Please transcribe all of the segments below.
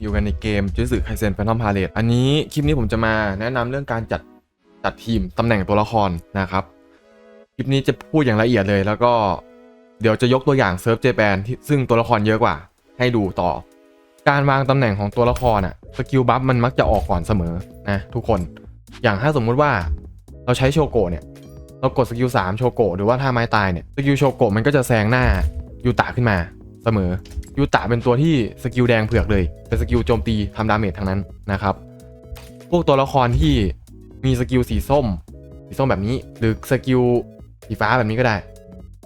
อยู่กันในเกมจูสึไคเซนแฟนทอมพาเลตอันนี้คลิปนี้ผมจะมาแนะนำเรื่องการจัดจัดทีมตำแหน่งตัวละครนะครับ คลิปนี้จะพูดอย่างละเอียดเลย แล้วก็เดี๋ยวจะยกตัวอย่างเซิร์ฟเจแปนที่ซึ่งตัวละครเยอะกว่า ให้ดูต่อ การวางตำแหน่งของตัวละครอะสกิลบัฟมันมักจะออกก่อนเสมอนะทุกคน อย่างถ้าสมมุติว่าเราใช้โชโกเนี่ยเรากดสกิล3โชโกหรือว่าถ้าไม้ตายเนี่ยสกิลโชโกมันก็จะแซงหน้ายูตะขึ้นมา เสมอยูตะเป็นตัวที่สกิลแดงเผือกเลย เป็นสกิลโจมตีทำดาเมจทั้งนั้นนะครับ พวกตัวละครที่มีสกิลสีส้ม สีส้มแบบนี้ หรือสกิลสีฟ้าแบบนี้ก็ได้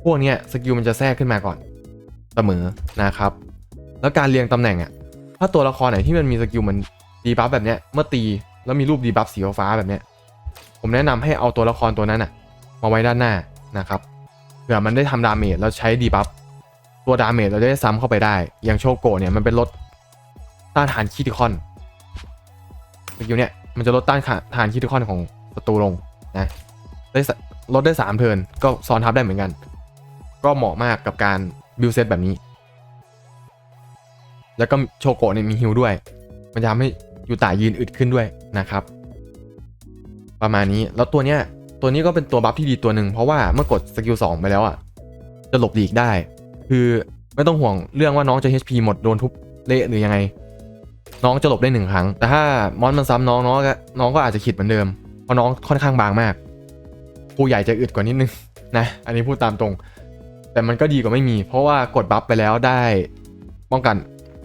พวกเนี้ยสกิลมันจะแทรกขึ้นมาก่อนเสมอนะครับ แล้วการเรียงตำแหน่งอะ ถ้าตัวละครไหนที่มันมีสกิลมันดีบัฟแบบเนี้ย เมื่อตีแล้วมีรูปดีบัฟสีฟ้าแบบเนี้ย ผมแนะนำให้เอาตัวละครตัวนั้นอะ มาไว้ด้านหน้านะครับ เผื่อมันได้ทำดาเมจแล้วใช้ดีบัฟ ตัวดาเมจเราจะได้ซ้ำเข้าไปได้ อย่างโชโกะเนี่ยมันเป็นลดต้านทานคิติคอนสกิลเนี่ยมันจะลดต้านทานคิติคอนของศัตรูลงนะได้ลดได้สามเทิร์นก็ซ้อนทับได้เหมือนกัน ก็เหมาะมากกับการบิวเซตแบบนี้ แล้วก็โชโกะเนี่ยมีฮิลด้วย มันจะทำให้ยูตายืนอึดขึ้นด้วยนะครับ ประมาณนี้แล้วตัวเนี้ยตัวนี้ก็เป็นตัวบัฟที่ดีตัวหนึ่งเพราะว่าเมื่อกดสกิล2ไปแล้วอะจะหลบหลีกได้ คือไม่ต้องห่วงเรื่องว่าน้องจะ HP หมดโดนทุบเละหรือยังไง น้องจะหลบได้หนึ่งครั้ง แต่ถ้ามอนมันซ้ำน้องน้องก็น้องก็อาจจะขิดเหมือนเดิม เพราะน้องค่อนข้างบางมากผู้ใหญ่จะอึดกว่านิดนึงนะ อันนี้พูดตามตรง แต่มันก็ดีกว่าไม่มี เพราะว่ากดบัฟไปแล้วได้ป้องกัน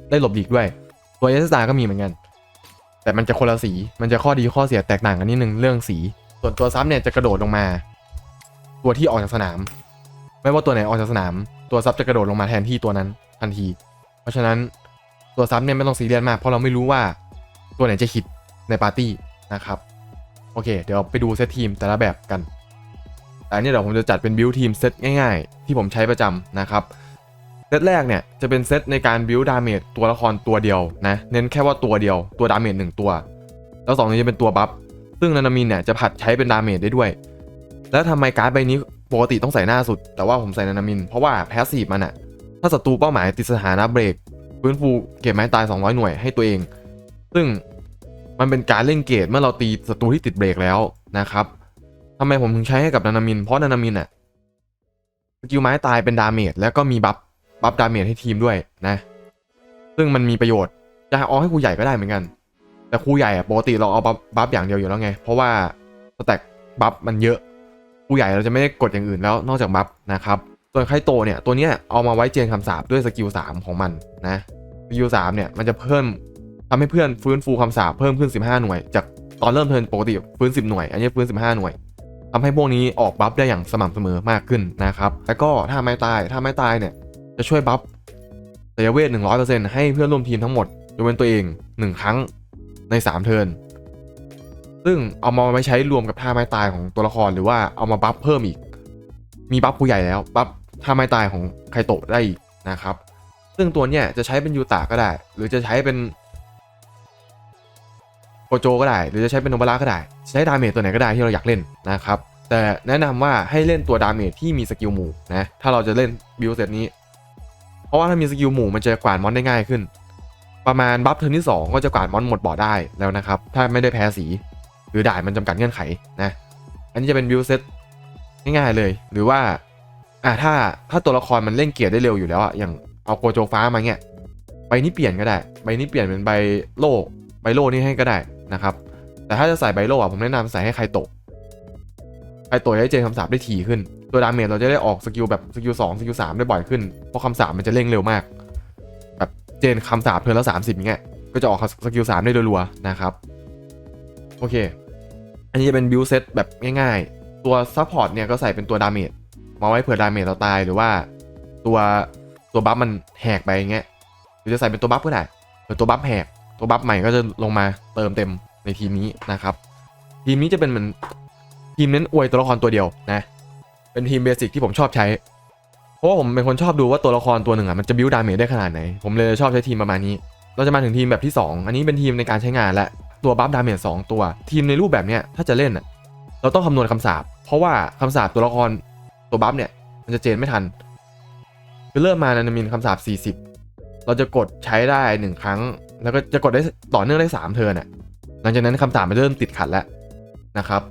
ได้หลบหลีกด้วย ตัวเอสตาก็มีเหมือนกัน แต่มันจะคนละสี มันจะข้อดีข้อเสียแตกต่างกันนิดนึงเรื่องสี ส่วนตัวซับเนี่ยจะกระโดดลงมา ตัวที่ออกจากสนาม ไม่ว่าตัวไหนออกจากสนาม ตัวซับจะกระโดดลงมาแทนที่ตัวนั้นทันที เพราะฉะนั้นตัวซับเนี่ยไม่ต้องซีเรียสมากเพราะเราไม่รู้ว่าตัวไหนจะฮิตในปาร์ตี้นะครับ โอเค เดี๋ยวไปดูเซตทีมแต่ละแบบกัน แต่อันนี้เดี๋ยวผมจะจัดเป็นบิวทีมเซตง่ายๆ ที่ผมใช้ประจำนะครับเซตแรกเนี่ยจะเป็นเซตในการบิวดาเมจตัวละครตัวเดียวนะเน้นแค่ว่าตัวเดียวตัวดาเมจหนึ่งตัว แล้วสองนี้จะเป็นตัวบัฟซึ่งนานามินเนี่ยจะผัดใช้เป็นดาเมจได้ด้วย แล้วทำไมการ์ดใบนี้ ปกติต้องใส่หน้าสุด แต่ว่าผมใส่นานามิน เพราะว่าแพสซีฟมันอะถ้าศัตรูเป้าหมายติดสถานะเบรกฟื้นฟูเก็บไม้ตาย 200 หน่วยให้ตัวเอง ซึ่งมันเป็นการเล่นเกตเมื่อเราตีศัตรูที่ติดเบรกแล้วนะครับทำไมผมถึงใช้ให้กับนานามิน เพราะนานามินอะสกิลไม้ตายเป็นดาเมจแล้วก็มีบัฟบัฟดาเมจให้ทีมด้วยนะ ซึ่งมันมีประโยชน์จะเอาให้ครูใหญ่ก็ได้เหมือนกัน แต่ครูใหญ่อะปกติเราเอาบัฟบัฟอย่างเดียวอยู่แล้วไง เพราะว่าสแต็กบัฟมันเยอะ ครูใหญ่เราจะไม่ได้กดอย่างอื่นแล้วนอกจากบัฟนะครับส่วนไคโตเนี่ยตัวเนี้ยเอามาไว้เจนคำสาปด้วยสกิล3ของมันนะสกิล3เนี่ยมันจะเพิ่มทำให้เพื่อนฟื้นฟูคำสาปเพิ่มขึ้น 15 หน่วย จากตอนเริ่มเทิร์นปกติฟื้น 10 หน่วย อันนี้ฟื้น 15 หน่วยทำให้พวกนี้ออกบัฟได้อย่างสม่ำเสมอมากขึ้นนะครับแล้วก็ถ้าไม่ตายถ้าไม่ตายเนี่ยจะช่วยบัฟสายเวท100%ให้เพื่อนร่วมทีมทั้งหมดยกเว้นตัวเอง 1 ครั้งใน 3 เทิร์น ซึ่งเอามาไว้ใช้รวมกับท่าไม้ตายของตัวละครหรือว่าเอามาบัฟเพิ่มอีก มีบัฟผู้ใหญ่แล้วบัฟท่าไม้ตายของไคโตะได้อีกนะครับ ซึ่งตัวเนี้ยจะใช้เป็นยูตะก็ได้ หรือจะใช้เป็นโกโจก็ได้ หรือจะใช้เป็นโนบาระก็ได้ ใช้ดาเมจตัวไหนก็ได้ที่เราอยากเล่นนะครับ แต่แนะนำว่าให้เล่นตัวดาเมจที่มีสกิลหมู่นะ ถ้าเราจะเล่นบิลเซตนี้ เพราะว่าถ้ามีสกิลหมู่มันจะกวาดมอนได้ง่ายขึ้น ประมาณบัฟเทิร์นที่ 2 ก็จะกวาดมอนหมดบ่อได้แล้วนะครับ ถ้าไม่ได้แพ้สี รือด่ายมันจำกัดเงื่อนไขนะ อันนี้จะเป็นบิลเซตง่ายๆเลย หรือว่าอ่าถ้าถ้าตัวละครมันเล่นเกียร์ได้เร็วอยู่แล้วอะอย่างเอาโกโจฟ้ามาเงี้ยใบนี้เปลี่ยนก็ได้ ใบนี้เปลี่ยนเป็นใบโล่ใบโล่นี่ให้ก็ได้นะครับ แต่ถ้าจะใส่ใบโล่อะผมแนะนำใส่ให้ใครตะใครตะจะได้เจนคำสาปได้ถี่ขึ้น ตัวดาเมจเราจะได้ออกสกิลแบบสกิลสองสกิลสามได้บ่อยขึ้น เพราะคำสาปมันจะเร่งเร็วมาก แบบเจนคำสาปเทิร์นละสามสิบเงี้ย ก็จะออกสกิลสามได้รัวๆนะครับ โอเค อันนี้จะเป็นบิวเซตแบบง่ายๆ ตัวซัพพอร์ตเนี่ยก็ใส่เป็นตัวดาเมจมาไว้เผื่อดาเมจเราตายหรือว่าตัวตัวบัฟมันแหกไปอย่างเงี้ยหรือจะใส่เป็นตัวบัฟก็ได้หรือตัวบัฟแหกตัวบัฟใหม่ก็จะลงมาเติมเต็มในทีมนี้นะครับ ทีมนี้จะเป็นเหมือนทีมเน้นอวยตัวละครตัวเดียวนะ เป็นทีมเบสิกที่ผมชอบใช้ เพราะว่าผมเป็นคนชอบดูว่าตัวละครตัวหนึ่งอะมันจะบิวดาเมจได้ขนาดไหน ผมเลยชอบใช้ทีมประมาณนี้ เราจะมาถึงทีมแบบที่ 2 อันนี้เป็นทีมในการใช้งานและ ตัวบัฟดาเมจสองตัว ทีมในรูปแบบเนี้ยถ้าจะเล่นเราต้องคำนวณคำสาปเพราะว่าคำสาปตัวละครตัวบัฟเนี่ยมันจะเจนไม่ทันคือเริ่มมานานมินคำสาป40 เราจะกดใช้ได้ 1 ครั้ง แล้วก็จะกดได้ต่อเนื่องได้ 3 เทิร์นอะหลังจากนั้นคำสาปมันเริ่มติดขัดแล้วนะครับ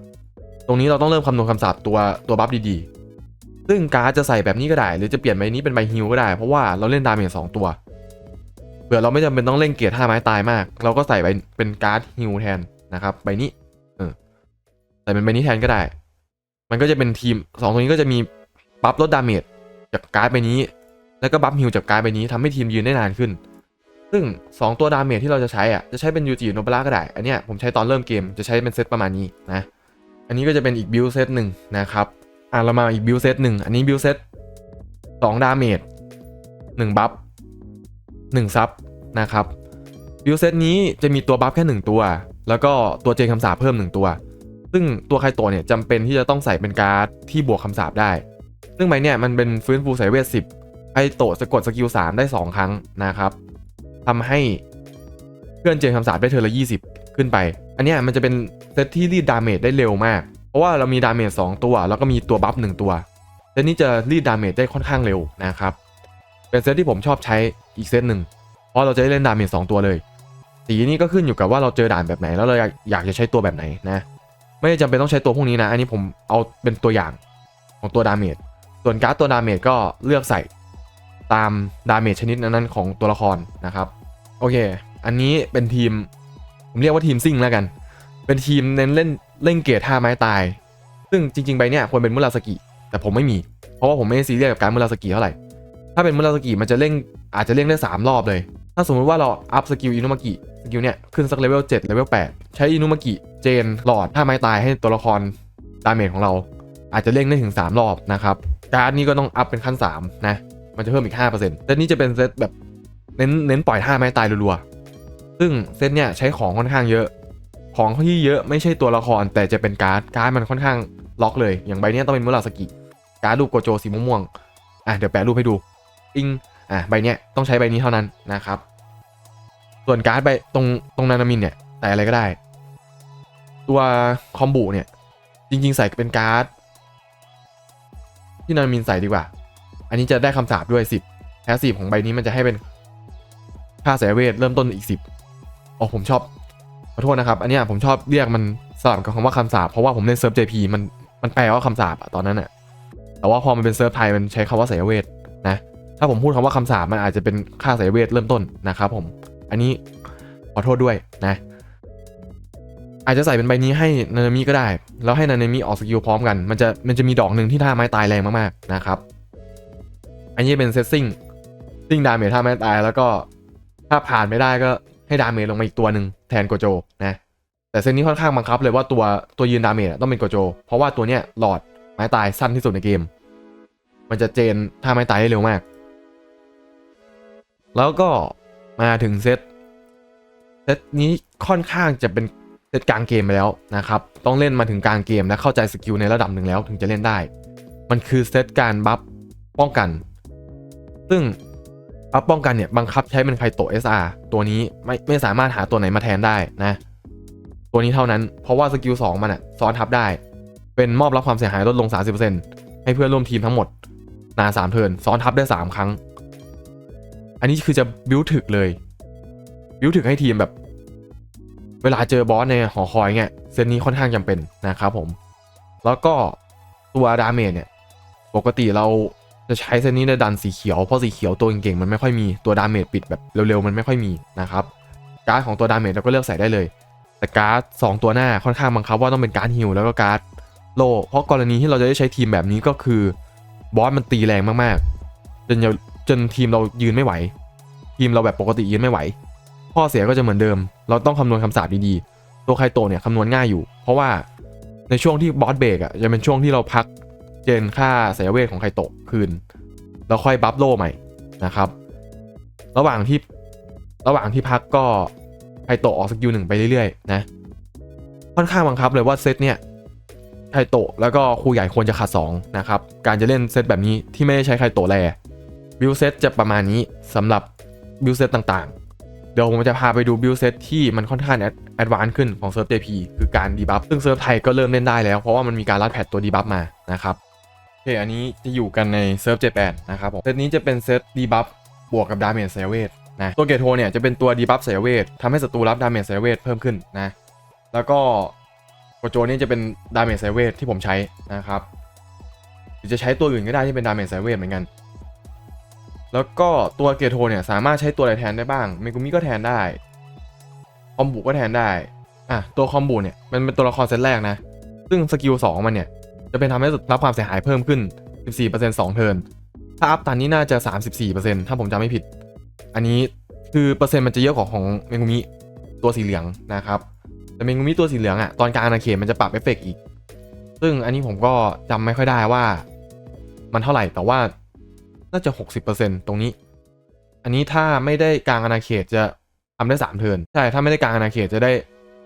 ตรงนี้เราต้องเริ่มคำนวณคำสาปตัวตัวบัฟดีๆ ซึ่งการ์ดจะใส่แบบนี้ก็ได้ หรือจะเปลี่ยนใบนี้เป็นใบฮิวก็ได้ เพราะว่าเราเล่นดาเมจสองตัว ผื่อเราไม่จำเป็นต้องเล่นเกียร์ท่าไม้ตายมาก เราก็ใส่ใบเป็นการ์ดฮิวแทนนะครับใบนี้ เออใส่เป็นใบนี้แทนก็ได้ มันก็จะเป็นทีมสองตัวนี้ก็จะมีบัฟลดดาเมจจากการ์ดใบนี้ แล้วก็บัฟฮิวจากการ์ดใบนี้ทำให้ทีมยืนได้นานขึ้น ซึ่ง 2 ตัวดาเมจที่เราจะใช้อะจะใช้เป็นยูจิโนบ a ่าก็ได้ อันเนี้ยผมใช้ตอนเริ่มเกมจะใช้เป็นเซตประมาณนี้นะ อันนี้ก็จะเป็นอีกบิลเซตหนึ่งนะครับอะเรามาอีกบิลเซตหนึ่งอันนี้บิลเซตสองดาเมจหนึ่งบัฟหนึ่งซับ นะครับบิลเซตนี้จะมีตัวบัฟแค่หนึ่งตัว แล้วก็ตัวเจนคำสาปเพิ่มหนึ่งตัว ซึ่งตัวไคโตเนี่ยจำเป็นที่จะต้องใส่เป็นการ์ดที่บวกคำสาปได้ ซึ่งใบเนี่ยมันเป็นฟื้นฟูสายเวทสิบไคโตสะกดสกิลสามได้สองครั้งนะครับทำให้เพื่อนเจนคำสาปได้เทอร์ละ 20 ขึ้นไป อันนี้มันจะเป็นเซตที่รีดดาเมจได้เร็วมาก เพราะว่าเรามีดาเมจ2ตัว แล้วก็มีตัวบัฟ1ตัวเซตนี้จะรีดดาเมจได้ค่อนข้างเร็วนะครับเป็นเซตที่ผมชอบใช้อีกเซตหนึ่ง เพราะเราจะได้เล่นดาเมจ2ตัวเลย สีนี้ก็ขึ้นอยู่กับว่าเราเจอด่านแบบไหน แล้วเราอยากอยากจะใช้ตัวแบบไหนนะ ไม่จำเป็นต้องใช้ตัวพวกนี้นะ อันนี้ผมเอาเป็นตัวอย่างของตัวดาเมจ ส่วนการ์ดตัวดาเมจก็เลือกใส่ตามดาเมจชนิดนั้นๆของตัวละครนะครับ โอเค อันนี้เป็นทีม ผมเรียกว่าทีมซิ่งแล้วกัน เป็นทีมเน้นเล่นเล่นเกียร์ท่าไม้ตาย ซึ่งจริงๆใบเนี้ยควรเป็นมุราสกิ แต่ผมไม่มี เพราะว่าผมไม่ได้ซีเรียสกับการมุราสกิเท่าไหร่ ถ้าเป็นมุราสกิมันจะเล่นอาจจะเล่นได้3รอบเลย ถ้าสมมติว่าเราอัพสกิลอินุมากิสกิลเนี่ยขึ้นสักเลเวล7เลเวล8ใช้อินุมากิเจนหลอดท่าไม้ตายให้ตัวละครดาเมจของเรา อาจจะเล่นได้ถึง 3 รอบนะครับการ์ดนี้ก็ต้องอัพเป็นขั้น3นะมันจะเพิ่มอีก 5%เซตนี้จะเป็นเซตแบบเน้นเน้นปล่อยท่าไม้ตายรัวๆ ซึ่งเซตเนี่ยใช้ของค่อนข้างเยอะ ของที่เยอะไม่ใช่ตัวละครแต่จะเป็นการ์ด การ์ดมันค่อนข้างล็อกเลย อย่างใบเนี้ยต้องเป็นมุราสกิ การ์ดรูปโกโจสีม่วงๆ อะเดี๋ยวแปะรูปให้ดู อิง อะใบเนี้ยต้องใช้ใบนี้เท่านั้นนะครับ ส่วนการ์ดใบตรงตรงนานามินเนี่ยใส่อะไรก็ได้ ตัวคอมบูเนี่ยจริง ๆ ใส่เป็นการ์ดที่นานามินใส่ดีกว่า อันนี้จะได้คำสาปด้วย 10แพสซีฟของใบนี้มันจะให้เป็นค่าสายเวทเริ่มต้นอีก 10อ๋อผมชอบขอโทษนะครับ อันนี้ผมชอบเรียกมันสลับกับคำว่าคำสาปเพราะว่าผมเล่นเซิร์ฟ JP มันมันแปลว่าคำสาปอะตอนนั้นอะแต่ว่าพอมันเป็นเซิร์ฟไทยมันใช้คำว่าสายเวทนะ ถ้าผมพูดคำว่าคำสาปมันอาจจะเป็นค่าสายเวทเริ่มต้นนะครับผม อันนี้ขอโทษด้วยนะ อาจจะใส่เป็นใบนี้ให้นานามิก็ได้ แล้วให้นานามิออกสกิลพร้อมกัน มันจะมันจะมีดอกหนึ่งที่ท่าไม้ตายแรงมากๆนะครับ อันนี้เป็นเซตซิ่งซิ่งดาเมจท่าไม้ตายแล้วก็ถ้าผ่านไม่ได้ก็ให้ดาเมจลงมาอีกตัวหนึ่งแทนโกโจนะแต่เซตนี้ค่อนข้างบังคับเลยว่าตัวตัวยืนดาเมจต้องเป็นโกโจ เพราะว่าตัวเนี้ยหลอดไม้ตายสั้นที่สุดในเกม มันจะเจนท่าไม้ตายได้เร็วมาก แล้วก็มาถึงเซตเซตนี้ค่อนข้างจะเป็นเซตกลางเกมไปแล้วนะครับ ต้องเล่นมาถึงกลางเกมและเข้าใจสกิลในระดับหนึ่งแล้วถึงจะเล่นได้ มันคือเซตการบัฟป้องกัน ซึ่งบัฟป้องกันเนี่ยบังคับใช้เป็นไคโตะ SR ตัวนี้ไม่ไม่สามารถหาตัวไหนมาแทนได้นะ ตัวนี้เท่านั้นเพราะว่าสกิล2มันอะซ้อนทับได้ เป็นมอบรับความเสียหายลดลง 30%ให้เพื่อนร่วมทีมทั้งหมดนาน3เทิร์นซ้อนทับได้ 3 ครั้ง อันนี้คือจะบิวถึกเลย บิวถึกให้ทีมแบบ เวลาเจอบอสในหอคอยเงี้ยเซตนี้ค่อนข้างจำเป็นนะครับผม แล้วก็ตัวดาเมจเนี่ย ปกติเราจะใช้เซตนี้ในดันสีเขียว เพราะสีเขียวตัวเก่งๆมันไม่ค่อยมีตัวดาเมจปิดแบบเร็วๆ มันไม่ค่อยมีนะครับการ์ดของตัวดาเมจเราก็เลือกใส่ได้เลย แต่การ์ดสองตัวหน้าค่อนข้างบังคับว่าต้องเป็นการ์ดฮิลแล้วก็การ์ดโล เพราะกรณีที่เราจะได้ใช้ทีมแบบนี้ก็คือบอสมันตีแรงมากๆจนเรา จนทีมเรายืนไม่ไหว ทีมเราแบบปกติยืนไม่ไหว ข้อเสียก็จะเหมือนเดิม เราต้องคำนวณคำสาปดีๆ ตัวไคโตเนี่ยคำนวณง่ายอยู่ เพราะว่าในช่วงที่บอสเบรกอะจะเป็นช่วงที่เราพักเจนค่าสายเวทของไคโตคืน แล้วค่อยบัฟโลใหม่นะครับ ระหว่างที่ระหว่างที่พักก็ไคโตออกสกิลหนึ่งไปเรื่อยๆนะค่อนข้างบังคับเลยว่าเซตเนี่ยไคโตแล้วก็ครูใหญ่ควรจะขาด2นะครับการจะเล่นเซตแบบนี้ที่ไม่ได้ใช้ไคโตแล บิลเซตจะประมาณนี้สำหรับบิลเซตต่างๆ เดี๋ยวผมจะพาไปดูบิลเซตที่มันค่อนข้างแอดวานซ์ขึ้นของเซิร์ฟ JP คือการดีบัฟซึ่งเซิร์ฟไทยก็เริ่มเล่นได้แล้ว เพราะว่ามันมีการรัดแพทตัวดีบัฟมานะครับโอเคอันนี้จะอยู่กันในเซิร์ฟ J8 นะครับผมเซตนี้จะเป็นเซตดีบัฟบวกกับดาเมจเซเวทนะตัวเกตโทเนี่ยจะเป็นตัวดีบัฟสายเวททำให้ศัตรูรับดาเมจสายเวทเพิ่มขึ้นนะแล้วก็โกโจนี่จะเป็นดาเมจสายเวทที่ผมใช้นะครับหรือจะใช้ตัวอื่นก็ได้ที่เป็นดาเมจสายเวทเหมือนกัน แล้วก็ตัวเกโทเนี่ยสามารถใช้ตัวอะไรแทนได้บ้างเมกุมิก็แทนได้คอมบุก็แทนได้อะตัวคอมบุเนี่ยมันเป็นตัวละครเซตแรกนะ ซึ่งสกิล2มันเนี่ย จะเป็นทำให้รับความเสียหายเพิ่มขึ้น 14% 2 เทิร์นถ้าอัพตันนี้น่าจะ 34%ถ้าผมจำไม่ผิด อันนี้คือเปอร์เซ็นต์มันจะเยอะกว่าของเมงุมิตัวสีเหลืองนะครับแต่เมงุมิตัวสีเหลืองอะตอนกลางอาณาเขตมันจะปรับเอฟเฟกต์อีก ซึ่งอันนี้ผมก็จำไม่ค่อยได้ว่า มันเท่าไหร่แต่ว่า น่าจะ 60%ตรงนี้ อันนี้ถ้าไม่ได้กลางอาณาเขตจะทำได้3เทิร์นใช่ ถ้าไม่ได้กลางอาณาเขตจะได้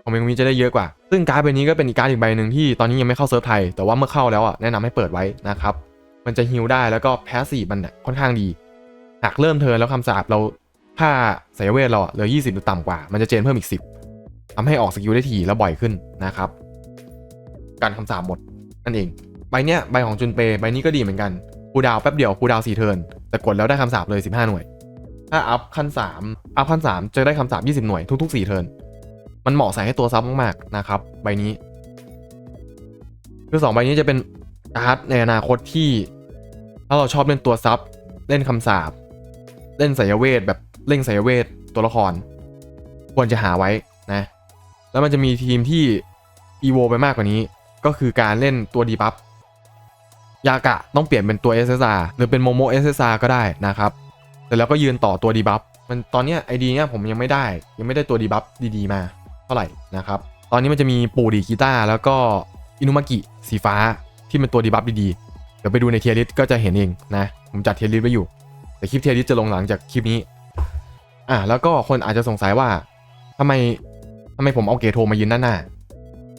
ของเมงมิจะได้เยอะกว่า ซึ่งการ์ดใบนี้ก็เป็นอีกการ์ดอีกใบหนึ่งที่ตอนนี้ยังไม่เข้าเซิร์ฟไทย แต่ว่าเมื่อเข้าแล้วอะแนะนำให้เปิดไว้นะครับ มันจะฮิลได้แล้วก็แพสซีมันเนี่ยค่อนข้างดี หากเริ่มเทิร์นแล้วคำสาปเราถ้าสายเวทเราเหลือ 20 หรือต่ำกว่า มันจะเจนเพิ่มอีก 10ทำให้ออกสกิลได้ถี่และบ่อยขึ้นนะครับ การคำสาปหมดนั่นเอง ใบเนี้ยใบของจุนเปใบนี้ก็ดีเหมือนกัน คูดาวแป๊บเดียวคูดาวน์4เทิร์นแต่กดแล้วได้คำสาปเลย 15 หน่วย ถ้าอัพขั้น3อัพขั้น3จะได้คำสาป20 หน่วยทุก ๆ 4 เทิร์นมันเหมาะใส่ให้ตัวซับมากๆนะครับ ใบนี้ คือสองใบนี้จะเป็นการ์ดในอนาคตที่ ถ้าเราชอบเล่นตัวซับเล่นคำสาบเล่นสายเวทแบบเล่นสายเวทตัวละคร ควรจะหาไว้นะ แล้วมันจะมีทีมที่อีโวไปมากกว่านี้ ก็คือการเล่นตัวดีบัฟ ยากะต้องเปลี่ยนเป็นตัว SSR หรือเป็นโมโม SSR ก็ได้นะครับแต่แล้วก็ยืนต่อตัวดีบัฟมันตอนนี้ไอดีเนี้ยผมยังไม่ได้ ยังไม่ได้ตัวดีบัฟดีๆมาเท่าไหร่นะครับตอนนี้มันจะมีปูดีกีตาร์แล้วก็อินุมากิสีฟ้าที่เป็นตัวดีบัฟดีๆเดี๋ยวไปดูในเทียริสก็จะเห็นเองนะผมจัดเทียริสไว้อยู่ แต่คลิปเทียริสจะลงหลังจากคลิปนี้อะแล้วก็คนอาจจะสงสัยว่าทำไมทำไมผมเอาเกโทมายืนด้านหน้า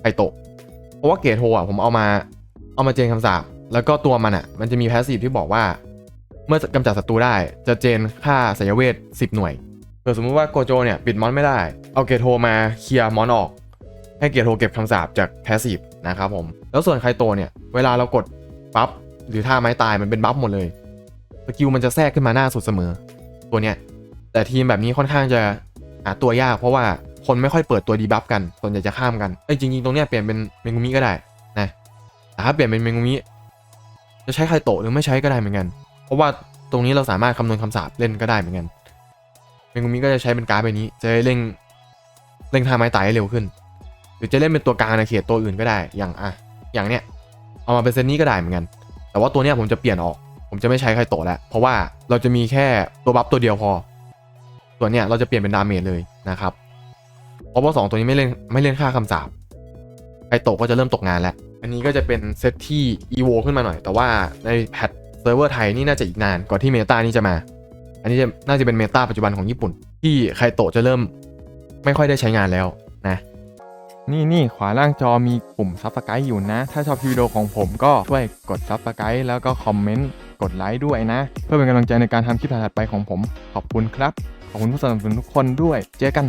ไอโตะเพราะว่าเกโทอะผมเอามาเอามาเจนคำสาป แล้วก็ตัวมันอะ มันจะมีแพสซีฟที่บอกว่า เมื่อกำจัดศัตรูได้จะเจนค่าสายเวท 10 หน่วยเกิดสมมติว่าโกโจเนี่ยปิดมอนไม่ได้ เอาเกโทมาเคลียร์มอนออก ให้เกโทเก็บคำสาปจากแพสซีฟนะครับผม แล้วส่วนไคโตเนี่ยเวลาเรากดบัฟหรือท่าไม้ตายมันเป็นบัฟหมดเลยสกิลมันจะแทรกขึ้นมาหน้าสุดเสมอ ตัวเนี้ยแต่ทีมแบบนี้ค่อนข้างจะหาตัวยากเพราะว่าคนไม่ค่อยเปิดตัวดีบัฟกันส่วนใหญ่จะข้ามกันเอ้จริงๆ ตรงเนี้ยเปลี่ยนเป็นเมงุมิก็ได้นะแต่ถ้าเปลี่ยนเป็นเมงุมิ จะใช้ไคโตะหรือไม่ใช้ก็ได้เหมือนกัน เพราะว่าตรงนี้เราสามารถคำนวณคำสาปเล่นก็ได้เหมือนกันเมงุมิก็จะใช้เป็นการ์ดใบนี้ จะเร่งเร่งท่าไม้ตายให้เร็วขึ้น หรือจะเล่นเป็นตัวกลางในเขตตัวอื่นก็ได้ อย่างอะ อย่างเนี้ย เอามาเป็นเซตนี้ก็ได้เหมือนกัน แต่ว่าตัวเนี้ยผมจะเปลี่ยนออก ผมจะไม่ใช้ไคโตะแล้ว เพราะว่าเราจะมีแค่ตัวบัฟตัวเดียวพอ ตัวเนี้ยเราจะเปลี่ยนเป็นดาเมจเลยนะครับ เพราะว่าสองตัวนี้ไม่เล่นไม่เล่นค่าคำสาปไคโตะก็จะเริ่มตกงานแล้ว อันนี้ก็จะเป็นเซตที่อีโวขึ้นมาหน่อย แต่ว่าในแพทเซิร์ฟเวอร์ไทยนี่น่าจะอีกนานกว่าที่เมตานี่จะมา อันนี้จะน่าจะเป็นเมตาปัจจุบันของญี่ปุ่น ที่ไคโตะจะเริ่มไม่ค่อยได้ใช้งานแล้วนะ นี่นี่ขวาล่างจอมีปุ่มซับสไครต์อยู่นะ ถ้าชอบวิดีโอของผมก็ช่วยกดซับสไครต์แล้วก็คอมเมนต์กดไลค์ด้วยนะ เพื่อเป็นกำลังใจในการทำคลิปถัดๆไปของผม ขอบคุณครับ ขอบคุณผู้สนับสนุนทุกคนด้วย เจอกัน